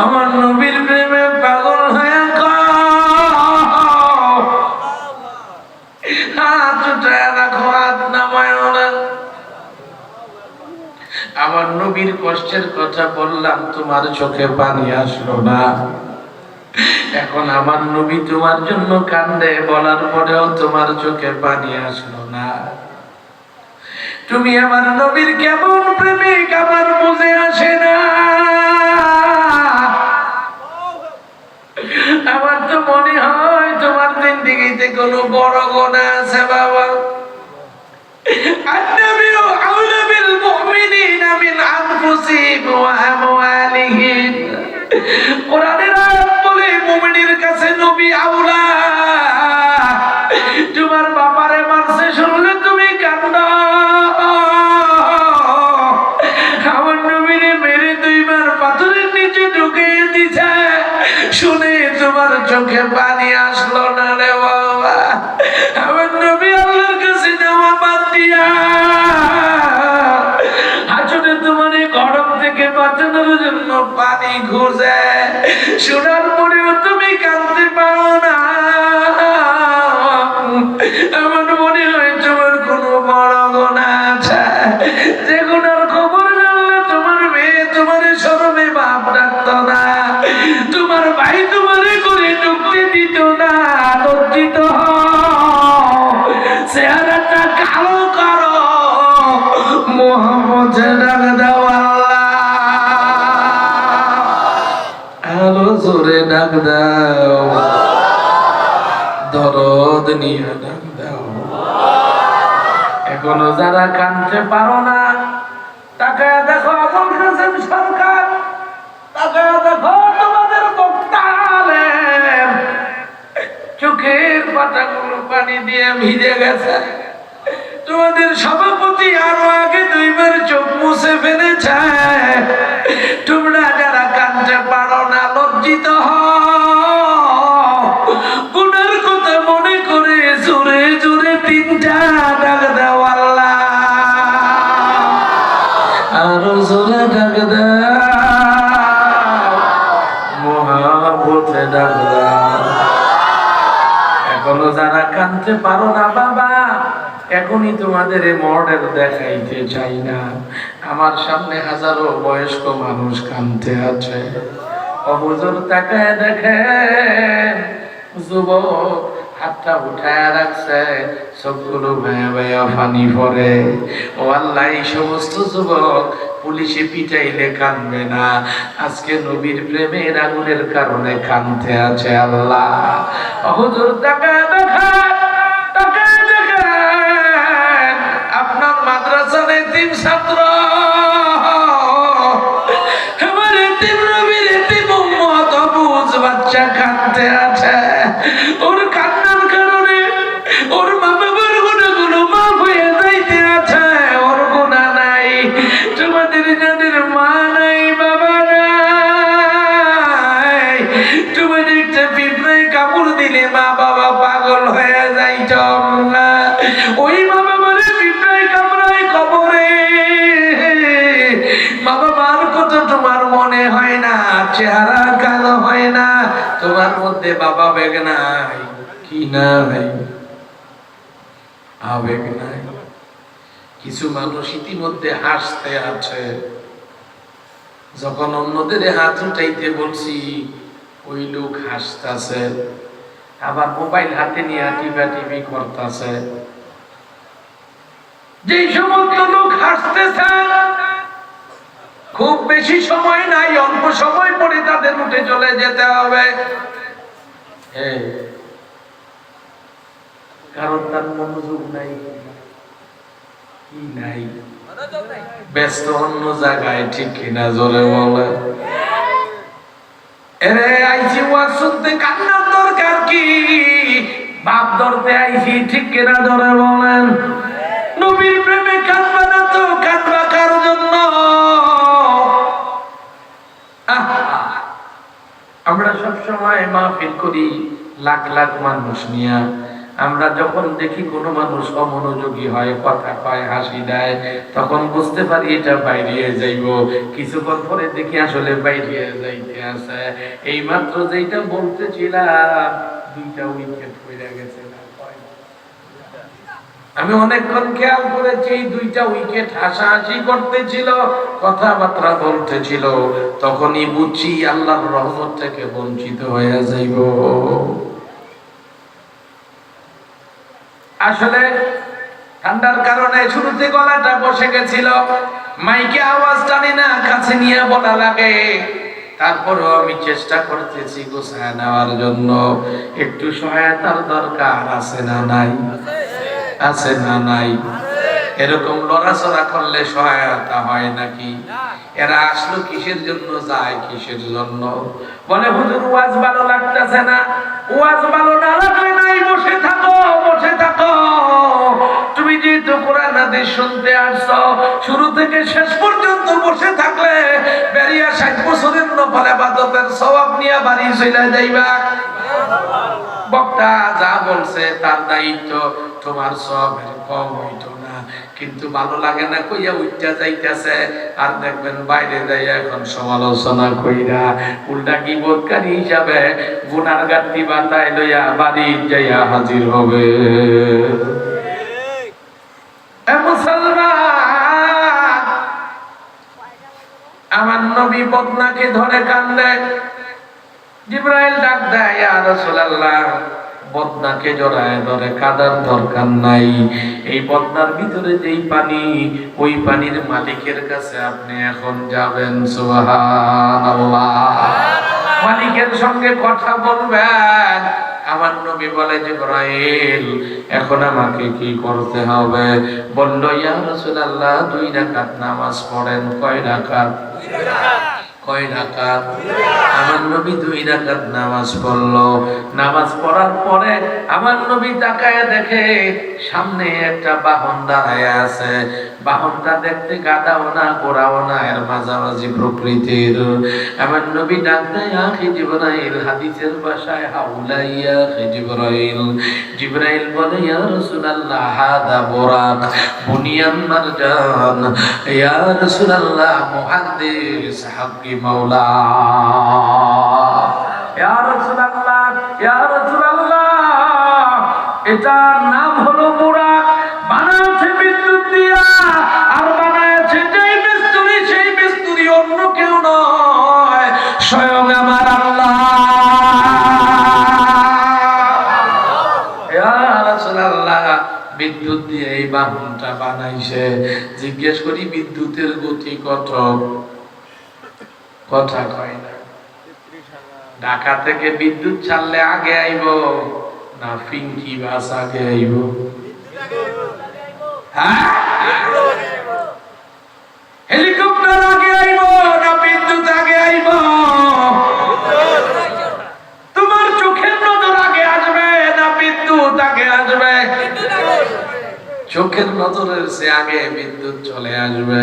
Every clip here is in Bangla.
আমার নবীর প্রেমে পাগল হয়ে আমার নবীর কষ্টের কথা বললাম, তোমার চোখে পানি আসলো না। এখন আমার নবী তোমার জন্য কান্দে, বলার পরেও তোমার চোখে পানি আসলো না। তুমি আমার নবীর কেমন প্রেমিক আমার বুঝে আসে না আমার তো মনে হয় তোমার জিন্দিগিতে কোনো বড় গোনা আছে বাবা النبي أولى بالمؤمنين من أنفسهم وأموالهم কোরআনের আয়াত বলে মুমিনের কাছে নবী আউলা পানি খুঁজে শোনার পরেও তুমি কাঁদতে পারো না। আমার মনে হয় তোমার কোনো বড় গোনা আছে। যে গুনার খবর জানলে তোমার মেয়ে তোমার সরমে বাপ ডাকতো না। তোমার ভাই তোমারে করে ঢুকতে দিত না লজ্জিত চেহারাটা কালো করো। মোহাম্মদ ডাক দাও। ডাক দাও দরদ নিয়ে ডাক দাও। এখনও যারা কানতে পারো না তাকে দেখো আবুল কাসেম সরকার। তাকে দেখো তোমাদের বক্তালেন চোখের পাতাগুলো পানি দিয়ে ভিজে গেছে। তোমাদের সভাপতি আরও আগে দুইবার চোখ মুছে ফেলেছে। তোমরা যারা কানতে পারো না, লজ্জিত গুনার কথা মনে করে আরও জোরে এখনও যারা কানতে পারো না, বাবা। এখনই তোমাদের এই মডেল দেখাইতে চাই না। আমার সামনে হাজারো বয়স্ক মানুষ কানতে আছে। অবজর তাকায় দেখে যুবক হাতটা উঠায় রাখছে সবগুলো ভাইয়া ভাইয়া পানি পরে ও আল্লাহ সমস্ত যুবক পুলিশে পিটাইলে কানবে না। আজকে নবীর প্রেমের আগুনের কারণে কানতে আছে আল্লাহ। হুজুর তাকায় দেখা এতিম ছাত্র। কি নাই আবেগ নাই। কিছু মানুষ ইতিমধ্যে হাসতে আছে। যখন অন্যদের হাত উঠাইতে বলছি, ওই লোক হাসতেছে, আবার মোবাইল হাতে নিয়ে টিপা টিপি করতেছে। যে সমস্ত লোক হাসতেছে, খুব বেশি সময় নাই, অল্প সময় পরে তাদের উঠে চলে যেতে হবে। হ্যাঁ। কারণ তার মনোযোগ নাই। কি নাই? ব্যস্ত অন্য জায়গায়, ঠিক কিনা বলে? এরে, আইছি শুনতে, কান্নার দরকার কি? বাপ ধরতে আইছি, ঠিক কিনা জোরে বলেন? নবীর প্রেমে না তো কার জন্য? আমরা সব সময় মাহফিল করি, লাখ লাখ মানুষ নিয়া। আমরা যখন দেখি কোনো মানুষ অমনোযোগী হয়, কথা কয়, হাসি দেয়, তখন বুঝতে পারি এটা বাইরে যাইব। কিছুক্ষণ পরে দেখি আসলে বাইরে যাইতে আছে। এই মাত্র যেটা বলতেছিলাম, দুইটা উইকেট হয়ে গেছে আমি অনেকক্ষণ খেয়াল করেছি, দুইটা উইকেট হাসাহাসি করতেছিল, কথাবার্তা বলতেছিল, তখনই বুঝছি আল্লাহর রহমত থেকে বঞ্চিত হয়ে যাইব। আসলে ঠান্ডার কারণে শুরুতে গলাটা বসে গেছিল। মাইকে আওয়াজ টানি না, কাছে নিয়ে বলা লাগে। তারপরেও আমি চেষ্টা করতেছি গোছায় নেওয়ার জন্য। একটু সহায়তার দরকার আছে না নাই? আছে না নাই? এরকম লড়াচড়া করলে সহায়তা হয় নাকি? এরা আসলো কিসের জন্য, যায় কিসের জন্য? বলে, হুজুর, ওয়াজ ভালো লাগতেছে না। ওয়াজ ভালো না লাগলে নাই, বসে থাকো যেহেতু কোরআন হাদিস শুনতে আসছো, শুরু থেকে শেষ পর্যন্ত বসে থাকলে বেরিয়া ষাট বছরের নফল সওয়াব বাড়ি চলে যাইবা। বক্তা যা বলছে তার দায়িত্ব, তোমার সব কম হইতো না। কিন্তু ভালো লাগে না কইয়া উঠতে যাইতেছে, আর দেখবেন বাইরে যাইয়া এখন সমালোচনা কইরা উল্টা কি বোধকারী হিসাবে গুনার গাত্তি বাতায় লইয়া বাড়ি যাইয়া হাজির হবে। আমার নবী বদনাকে ধরে কান্দে। জিব্রাইল ডাক দেয়, ইয়া রাসূলুল্লাহ, বদনাকে জড়ায় ধরে কাদার দরকার নাই। এই বদনার ভিতরে যেই পানি, ওই পানির মালিকের কাছে আপনি এখন যাবেন, সুবহানাল্লাহ। মালিকের সঙ্গে কথা বলবেন। আমার নবী বলে, জিব্রাইল, এখন আমাকে কি করতে হবে? বলল, ইয়া রাসূলুল্লাহ, দুই রাকাত নামাজ পড়েন। কয় রাকাত? আমার নবী দুই রাকাত নামাজ পড়ল। নামাজ পড়ার পরে সামনে একটা বাহন দাঁড়ায় আছে। বাহনটা দেখতে গাদাও না, গোড়াও না, এর মাঝামাঝি প্রকৃতির। আমার নবী ডাক দেয়, আখি জিব্রাইল, হাদিসের ভাষায়, হাউলাইয়া আখি জিব্রাইল। জিব্রাইল বলে, ইয়া রাসূলুল্লাহ, হাদা বুরাক, বুনিয়ান মারজান। ইয়া রাসূলুল্লাহ, মুহাদ্দিস মাওলা। ইয়া রাসূলুল্লাহ ইয়া রাসূলুল্লাহ, এটার নাম হলো বুরাক বিদ্যুৎ দিয়ে এই বাহনটা বানাইছে। জিজ্ঞেস করি, বিদ্যুতের গতি কত? কথা কয় না। ঢাকা থেকে বিদ্যুৎ ছাড়লে আগে আইব, না ফিঙ্কি বাস আগে আইব? হ্যাঁ? হেলিকপ্টার আগে আইব না বিদ্যুৎ তোমার চোখের নজর আগে আসবে না বিদ্যুৎ আগে আসবে? চোখের নজরের সে আগে বিদ্যুৎ চলে আসবে।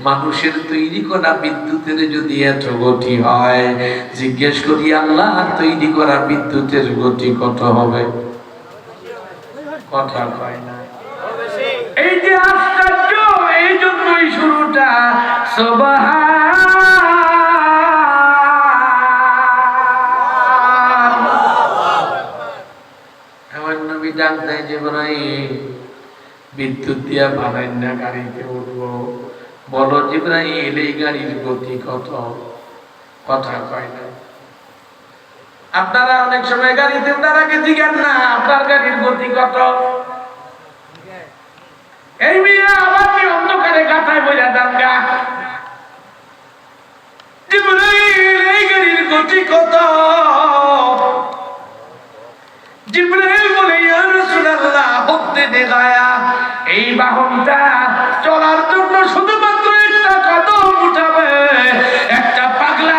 মানুষের তৈরি করা বিদ্যুতের যদি এত গতি হয়, জিজ্ঞেস করি, আল্লাহ, তৈরি করা বিদ্যুতের গতি কত হবে? কথা কয় না। এই যে আশ্চর্য, এই জন্যই শুরুটা। আমার ডাক দেয় যে বিদ্যুৎ দিয়া বানাই না, গাড়িতে উঠবো। বলো, জিব্রাইল, এই গাড়ির গতি কত? কথা কয় না। আপনারা অনেক সময় গাড়িতে উঠার আগে জিজ্ঞান না, আপনার গাড়ির গতি কত? এই মেয়ে আবার কি অন্ধকারে গাথায় বইয়া দাঙ্গা জিব্রাইল, এই গাড়ির গতি কত? এই বাহনটা চলার জন্য শুধুমাত্র একটা কদম উঠাবে। একটা পাগলা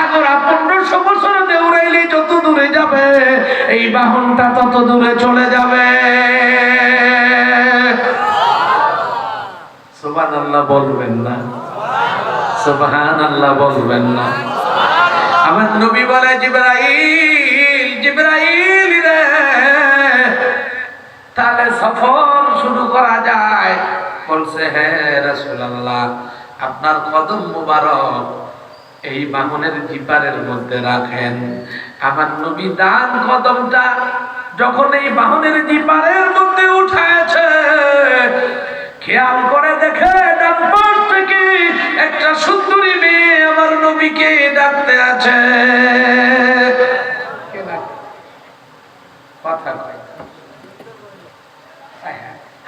বছর দেউরাইলে যত দূরে যাবে, এই বাহনটা তত দূরে চলে যাবে। বলবেন না। বলবেন না। আমার নবী বলে, জিব্রাইল জিব্রাইল রে সফর শুরু করা যায়। বলছে হ্যাঁ রাসূলুল্লাহ, আপনার কদম মুবারক এই বাহনের জিপারের মধ্যে রাখেন। আমার নবী দান কদমটা যখন এই বাহনের জিপারের মধ্যে উঠায়ছে, খেয়াল করে দেখে থেকে একটা সুন্দরী মেয়ে আমার নবীকে ডাকতে আছে। কথা কয়।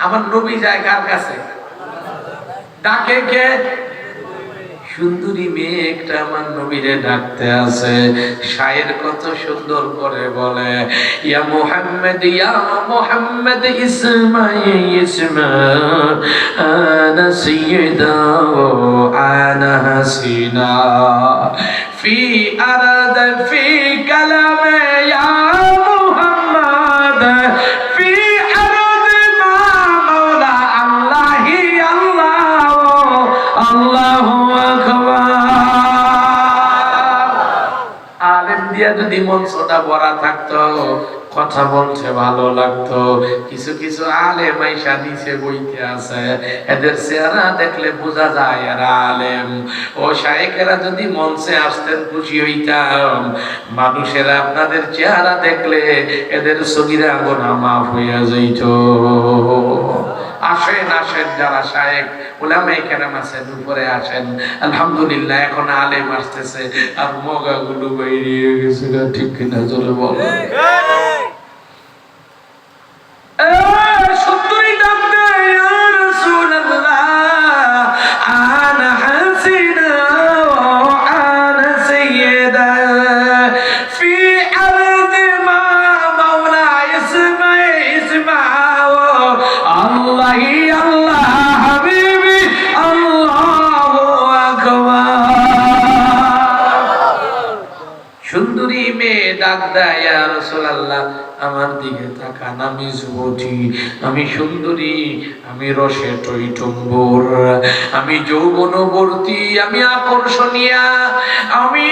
আমার নবী যায় কার কাছে? ডাকে কে? সুন্দরী মেয়ে একটা আমার নবীরে ডাকতে আছে শায়ের কত সুন্দর করে বলে, ইয়া মুহাম্মদ ইয়া মুহাম্মদ ইসমা আনা আনা হাসিনা। ফি আরদ, ফি কালামে মঞ্চটা ভরা থাকতো, কথা বলছে ভালো লাগতো। কিছু কিছু আলেম আইসা নিচে বইতে আছে, এদের চেহারা দেখলে বোঝা যায় এরা আলেম। ও শায়েকেরা যদি মঞ্চে আসতেন, খুশি হইতাম। মানুষেরা আপনাদের চেহারা দেখলে এদের সগিরা গোনা মাফ হইয়া যাইত। আসেন আসেন যারা শায়েক ওলামে কেরাম আছেন উপরে আসেন। আলহামদুলিল্লাহ, এখন আলেম আসতেছে, আর মগাগুলো বাইরে গেছে, ঠিক কিনা চলে বল। ডাক দেয়, ইয়া আমার দিকে তাকান, আমি যুবতী, আমি সুন্দরী, আমি রসে টইটম্বর আমি যৌবনবর্তী, আমি আকর্ষণীয়া, আমি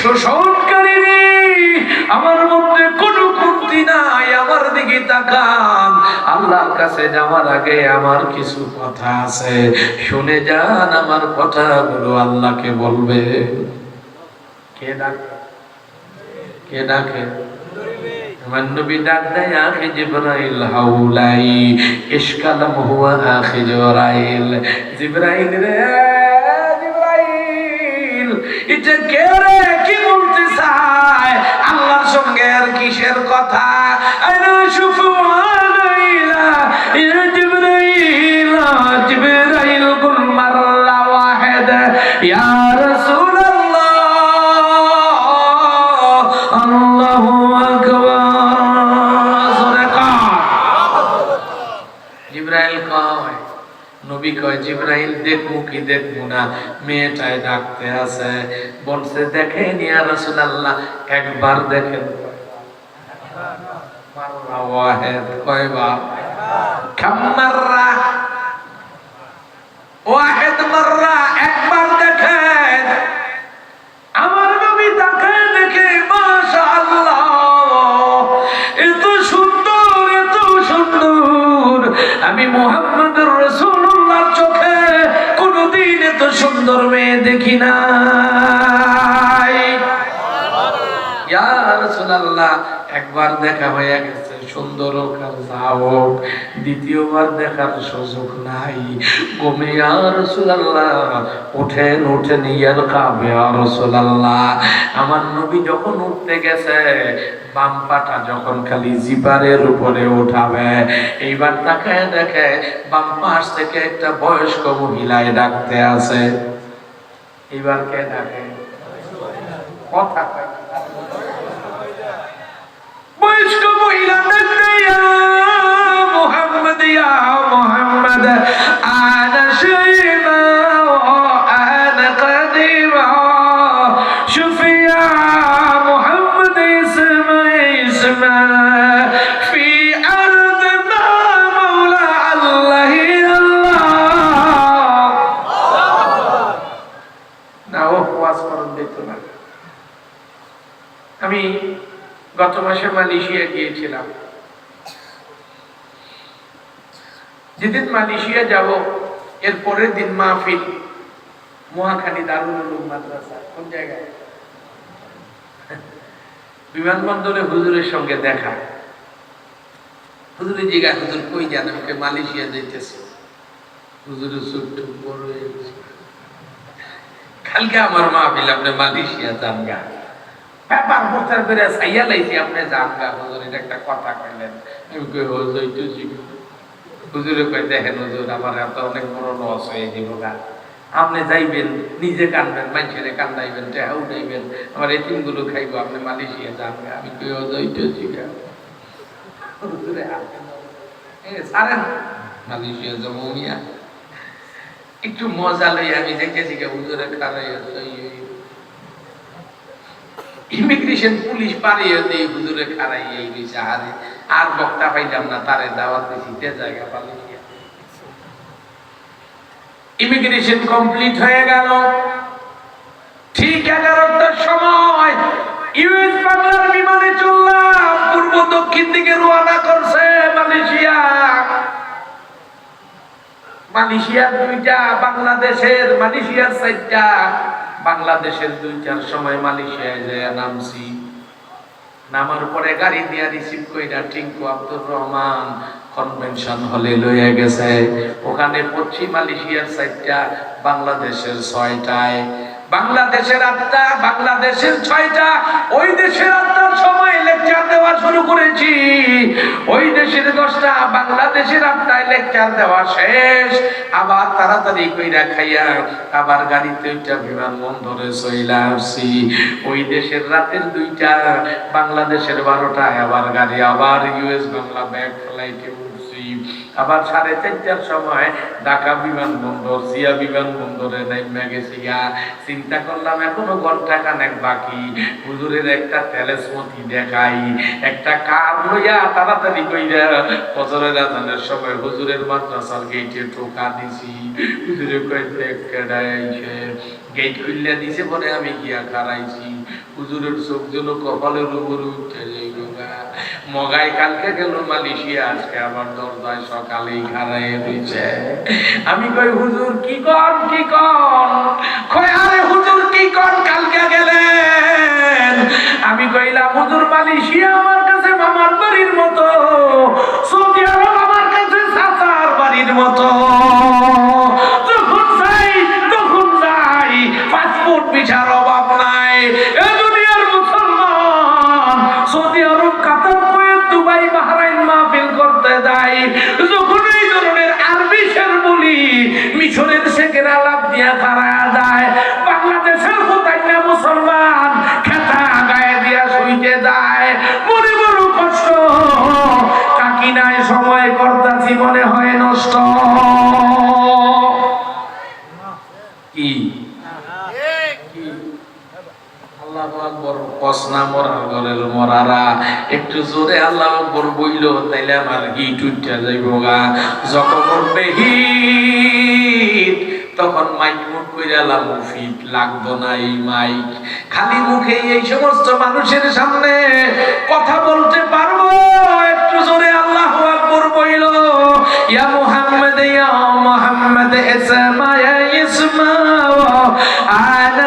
শোষণকারিণী, আমার মধ্যে কোনো কমতি নাই, আমার দিকে তাকান। আল্লাহর কাছে যাওয়ার আগে আমার কিছু কথা আছে। শুনে যান আমার কথাগুলো আল্লাহকে বলবে কে ডাকে কে ডাকে? আমার নবী ডাক দেয়, আখি কে বলতে চায় আল্লাহর সঙ্গে আর কিসের কথা? আইনা শুফু আলাইলা ইয়া জিব্রাইল জিব্রাইল কুল মাররা ওয়াহিদ, ইয়া জিব্রাইল দেখমু কি দেখমু না, মেয়েটায় ডাকতে আছে বলছে দেখেন ইয়া রাসূলুল্লাহ, একবার দেখেন আমার দেখে সুন্দর সুন্দর। আমি চোখে কোনোদিন এত সুন্দর মেয়ে দেখি ইয়া একবার দেখা হয়ে গেছে। সুন্দর আর দ্বিতীয়বার দেখার সুযোগ নাই। গোমে রাসূলুল্লাহ ওঠেন ওঠেন ইয়ার কাবে রাসূলুল্লাহ। আমার নবী যখন উঠতে গেছে, বাম পাটা যখন খালি জিপারের উপরে উঠাবে, এইবার তাকায় দেখে বাম পাশ থেকে একটা বয়স্ক মহিলায় ডাকতে আছে। এইবার কে ডাকে? কথা। বয়স্ক মহিলা মোহাম্মদ ইয়া মোহাম্মদ ইয়া মুহাম্মদ। মালয়েশিয়া গিয়েছিলাম। যেদিন মালয়েশিয়া যাব, এর পরের দিন মাহফিল। মহাখালী দারুল উলুম মাদ্রাসা। কোন জায়গায়? বিমানবন্দরে হুজুরের সঙ্গে দেখা। হুজুরের জায়গায় হুজুর কই যান? আমাকে মালয়েশিয়া যাইতেছে। হুজুরের টুক বড় কালকে আমার মাহফিল, আপনি মালয়েশিয়া যান গা। ব্যাপার প্রচার করে সাইয়া লাইছি, আপনি গা, হুজুর, এটা একটা কথা কইলেন। হুজুরে কই, দেখেন হুজুর, আমার এত অনেক বড় লস হয়ে যাব গা। আপনি যাইবেন, নিজে কানবেন, মানুষের কান্দাইবেন, টেহা উঠাইবেন, আমার এতিমগুলো খাইবো, আপনি মালয়েশিয়া যান আমি কই, হুজুরে যাব মিয়া। একটু মজা লই আমি দেখেছি হুজুরে খারাই ইমিগ্রেশন পুলিশ পারিয়ে দিয়ে হুজুরে খারাই এই গেছে আরে আর বক্তা পাইলাম না, তারে দাওয়াত দিছি, তে জায়গা পালি ইমিগ্রেশন কমপ্লিট হয়ে গেল। ঠিক এগারোটার সময় ইউএস বাংলার বিমানে চললাম, পূর্ব দক্ষিণ দিকে রওনা করছে মালয়েশিয়া। মালয়েশিয়ার দুইটা, বাংলাদেশের মালয়েশিয়ার চারটা। বাংলাদেশের দুইটার সময় মালয়েশিয়ায় যায় নামছি। নামার পরে গাড়ি দিয়া রিসিভ কইরা টিঙ্কু আব্দুর রহমান কনভেনশন হলে লইয়া গেছে। ওখানে পশ্চিম মালয়েশিয়ার চারটা, বাংলাদেশের ছয়টায়। বাংলাদেশের আটটা, বাংলাদেশের ছয়টা, ওই দেশের আটটার সময় লেকচার দেওয়া শুরু করেছি। ওই দেশের দশটা বাংলাদেশের আটটায় লেকচার দেওয়া শেষ। আবার তাড়াতাড়ি কইরা খাইয়া আবার গাড়িতে ওইটা বিমানবন্দরে চইলা আসছি। ওই দেশের রাতের দুইটা, বাংলাদেশের বারোটায় আবার গাড়ি, আবার ইউএস বাংলা ব্যাগ ফ্লাইটে আবার সাড়ে চারটার সময় ঢাকা বিমানবন্দর, সিয়া বিমানবন্দরে নেমে গেছি গা। চিন্তা করলাম, এখনও ঘণ্টা খানেক বাকি। হুজুরের একটা তেলেসমতি দেখাই। একটা কার লইয়া তাড়াতাড়ি কইরা ফজরের আজানের সময় হুজুরের মাদ্রাসার গেটে টোকা দিছি। হুজুরে কইতে কেডাইছে গেট খুললে দিছে পরে আমি গিয়া খারাইছি হুজুরের চোখ যেন কপালের উপর উঠে গা। মগাই, কালকে গেল মালয়েশিয়া, আজকে আবার দরজায় সকালেই খারাই দিছে আমি কই, হুজুর কি কর কি কর কই, আরে হুজুর কি কর কালকে গেলেন? আমি কইলাম, হুজুর মালয়েশিয়া তখন লাগতো না এই মাইক। খালি মুখে এই সমস্ত মানুষের সামনে কথা বলতে পারব, একটু জোরে আল্লাহ আকবর বইল। ইয়া মুহাম্মদ ইয়া মুহাম্মদ ইসমা ইয়া ইসমা আনা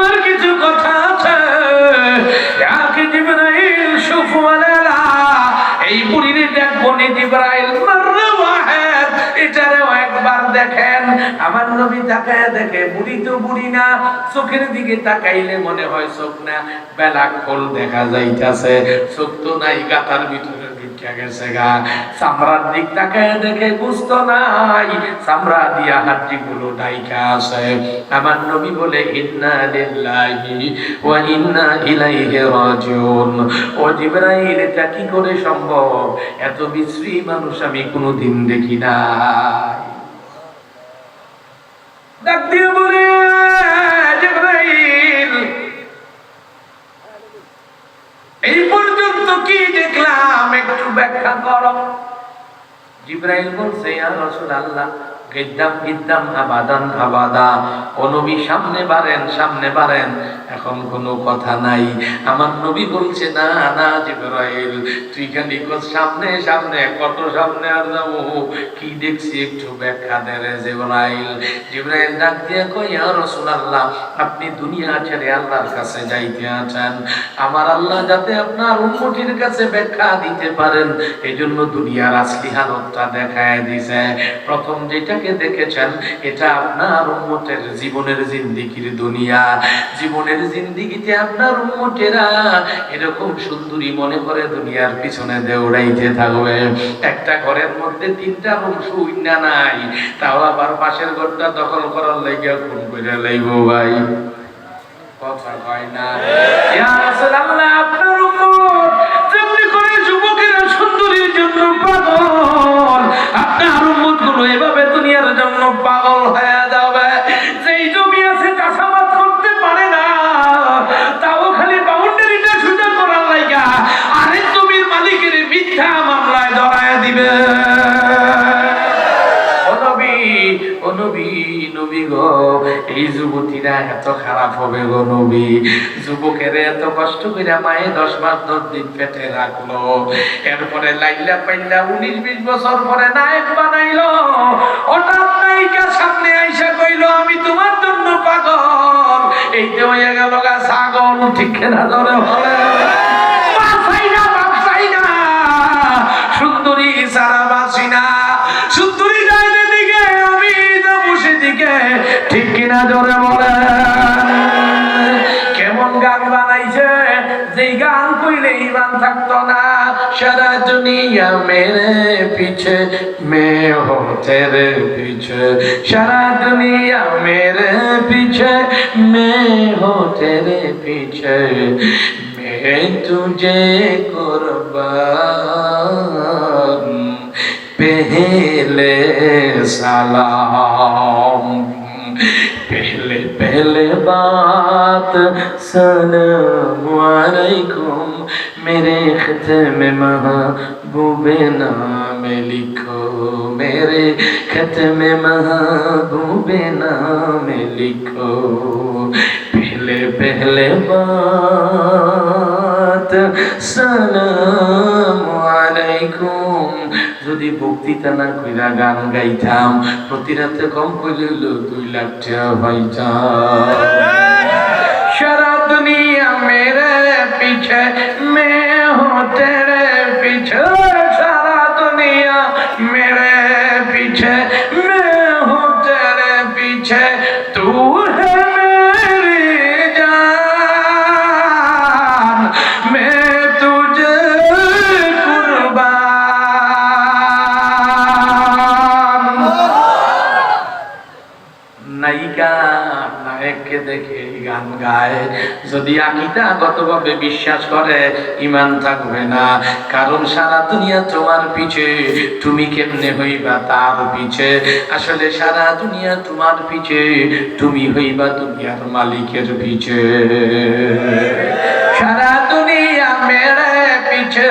আমার কিছু কথা আছে। নবী তাকায় দেখে, বুড়ি তো বুড়ি না, চোখের দিকে তাকাইলে মনে হয় চোখ বেলা খোল দেখা যাইতাছে। চোখ তো নাই, গাতার ভিতরে। উঠে গেছে গা। চামড়ার দিক দেখে নাই। চামড়া দিয়া গুলো ডাইকা আছে। আমার নবী বলে ও এটা কি করে সম্ভব? এত বিশ্রী মানুষ আমি কোনোদিন দেখি নাই। ডাক দিয়ে বলে এই পর্যন্ত কি দেখলাম? একটু ব্যাখ্যা করো। জিব্রাইল বলছে রাসূলুল্লাহ গিদ্দাম গিদ্দাম আবাদান আবাদা। সামনে বাড়েন সামনে বাড়েন। এখন কোনো কথা নাই। আমার নবী বলছে, না না, জিব্রাইল, তুই খালি সামনে সামনে, কত সামনে আর যাব? কি দেখছি একটু ব্যাখ্যা দে রে জিব্রাইল। জিব্রাইল ডাক দিয়ে কই আপনি দুনিয়া ছেড়ে আল্লাহর কাছে যাইতে আছেন। আমার আল্লাহ যাতে আপনার উম্মতির কাছে ব্যাখ্যা দিতে পারেন। এই জন্য দুনিয়ার আসলি হালতটা দেখায় দিছে। প্রথম যেটাকে দেখেছেন, এটা আপনার উম্মতের জীবনের জিন্দিগির দুনিয়া। জীবনের জিন্দিগিতে আপনার উম্মতেরা এরকম সুন্দরী মনে করে দুনিয়ার পিছনে দৌড়াইতে থাকবে। একটা ঘরের মধ্যে তিনটা রুম শুইনা নাই, তাও আবার পাশের ঘরটা দখল করার লাইগা খুন করে লাইব ভাই। আপনার উম্মত যেমনি করে যুবকেরা সুন্দরীর জন্য পাগল, আপনার জন্য পাগল হয়ে যাবে। এই যুবতীরা এত খারাপ হবে গো নবী। যুবকের এত কষ্ট করে মায়ে দশ মাস দশ দিন পেটে রাখল। এরপরে লাইলা পাইলা উনিশ বিশ বছর পরে নায়ক বানাইলো। হঠাৎ নায়িকা সামনে আইসা কইলো, আমি তোমার জন্য পাগল। এই যে গেল গা ছাগল, ঠিক না ধরে না সুন্দরী সারা বাসি না। সুন্দরী দিকে ঠিক কিনা জোরে বলে? কেমন গান বানাইছে? যেই গান কইলে ইমান থাকতো না। সারা দুনিয়া মেরে পিছে মে হতে তেরে পিছে। সারা দুনিয়া মেরে পিছে মে হতে তেরে পিছে। মে তুজে করবা পেহে পেলে সালাম, পেলে পেলে বাত। সালাম আলাইকুম, মেরে খতমে মাহবুবে নামে লিখো। মেরে খতমে মাহবুবে নামে লিখো। পেলে পেলে বাত। সালাম আলাইকুম। যদি বক্তৃতা না কইরা গান গাইতাম, প্রতি রাতে কম করে হইল দুই লাখ টাকা পাইতাম। সারা দুনিয়া মেরে পিছে মে হো পিছে। যদি আকিদাগতভাবে বিশ্বাস করে ইমান থাকবে না। কারণ সারা দুনিয়া তোমার পিছে, তুমি কেমনে হইবা তার পিছে? আসলে সারা দুনিয়া তোমার পিছে, তুমি হইবা দুনিয়ার মালিকের পিছে। সারা দুনিয়া মেরে পিছে।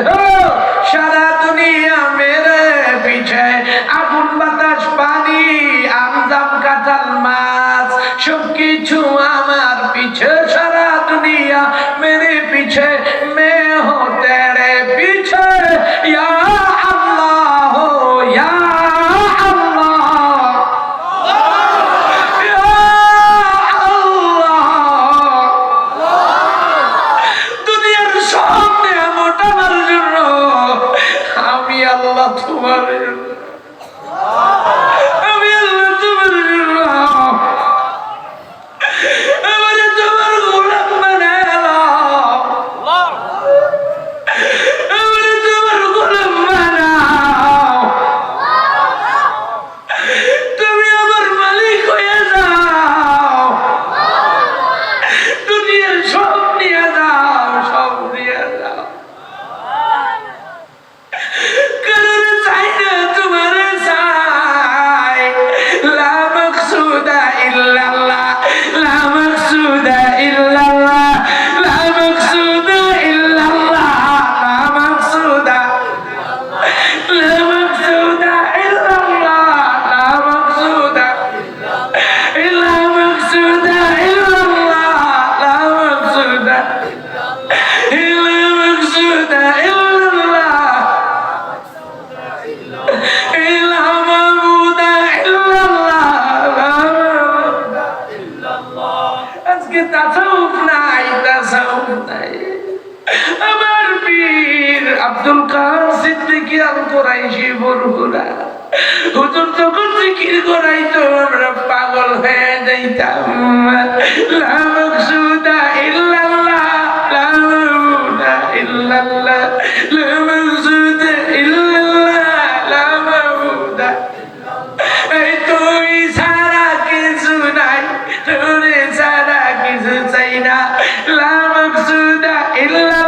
যে তাসাউফ নাই তাসাউফ নাই। আমার পীর আব্দুল কাহার সিদ্দিকি আল কোরাইশি বরহুরা হুজুর যখন জিকির করাইতো, আমরা পাগল হয়ে যাইতাম। লা মাকসুদা ইল্লাল্লাহ, লা মাকসুদা ইল্লাল্লাহ। ಇಲ್ಲ